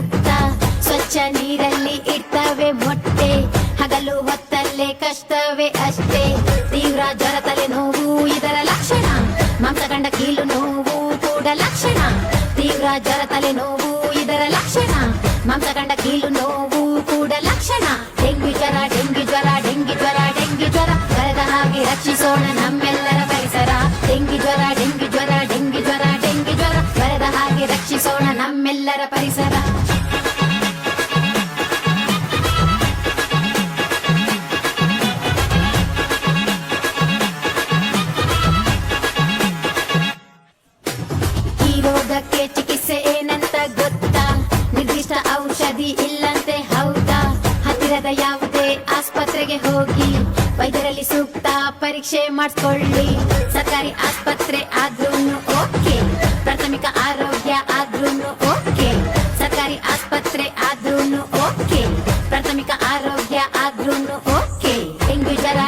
ಮುಕ್ತ. ಸ್ವಚ್ಛ ನೀರಲ್ಲಿ ಇರ್ತವೆ ಮೊಟ್ಟೆ. ಹಗಲು ಹೊತ್ತಲ್ಲೇ ಕಷ್ಟವೇ ಅಷ್ಟೇ. ತೀವ್ರ ಜ್ವರ, ತಲೆ ನೋವು, ಇದರ ಲಕ್ಷಣ. ಮಾಂಸ ಕಂಡ ಕೀಲು ನೋವು ಕೂಡ ಲಕ್ಷಣ. ತೀವ್ರ ಜ್ವರ, ತಲೆ ನೋವು, ಇದರ ಲಕ್ಷಣ. ಮಾಂಸ ಕಂಡ ಕೀಲು ನೋವು ಕೂಡ ಲಕ್ಷಣ. ಡೆಂಗಿ ಜ್ವರ ಡೆಂಗಿ ಜ್ವರ ಡೆಂಗಿ ಜ್ವರ ಡೆಂಗಿ ಜ್ವರ. ಬರದ ಹಾಗೆ ರಕ್ಷಿಸೋಣ ನಮ್ಮೆಲ್ಲರ ಪರಿಸರ. ಡೆಂಗಿ ಜ್ವರ ಡೆಂಗಿ ಜ್ವರ ಡೆಂಗಿ ಜ್ವರ ಡೆಂಗಿ ಜ್ವರ. ಬರೆದ ಹಾಗೆ ರಕ್ಷಿಸೋಣ ನಮ್ಮೆಲ್ಲರ ಪರಿಸರ. ಔಷಧಿ ಇಲ್ಲಂತೆ, ಹೌದಾ? ಹತ್ತಿರದ ಯಾವುದೇ ಆಸ್ಪತ್ರೆಗೆ ಹೋಗಿ, ವೈದ್ಯರಲ್ಲಿ ಸೂಕ್ತ ಪರೀಕ್ಷೆ ಮಾಡಿಸ್ಕೊಳ್ಳಿ. ಸರ್ಕಾರಿ ಆಸ್ಪತ್ರೆ ಆದ್ರೂ ಓಕೆ, ಪ್ರಾಥಮಿಕ ಆರೋಗ್ಯ ಆದ್ರೂ ಓಕೆ, ಸರ್ಕಾರಿ ಆಸ್ಪತ್ರೆ ಆದ್ರೂ ಓಕೆ, ಪ್ರಾಥಮಿಕ ಆರೋಗ್ಯ ಆದ್ರೂ ಓಕೆ. ಡೆಂಗ್ಯೂ ಜ್ವರ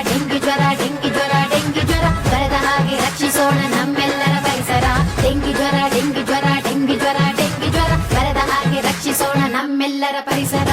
ನಮ್ಮೆಲ್ಲರ ಪರಿಸರ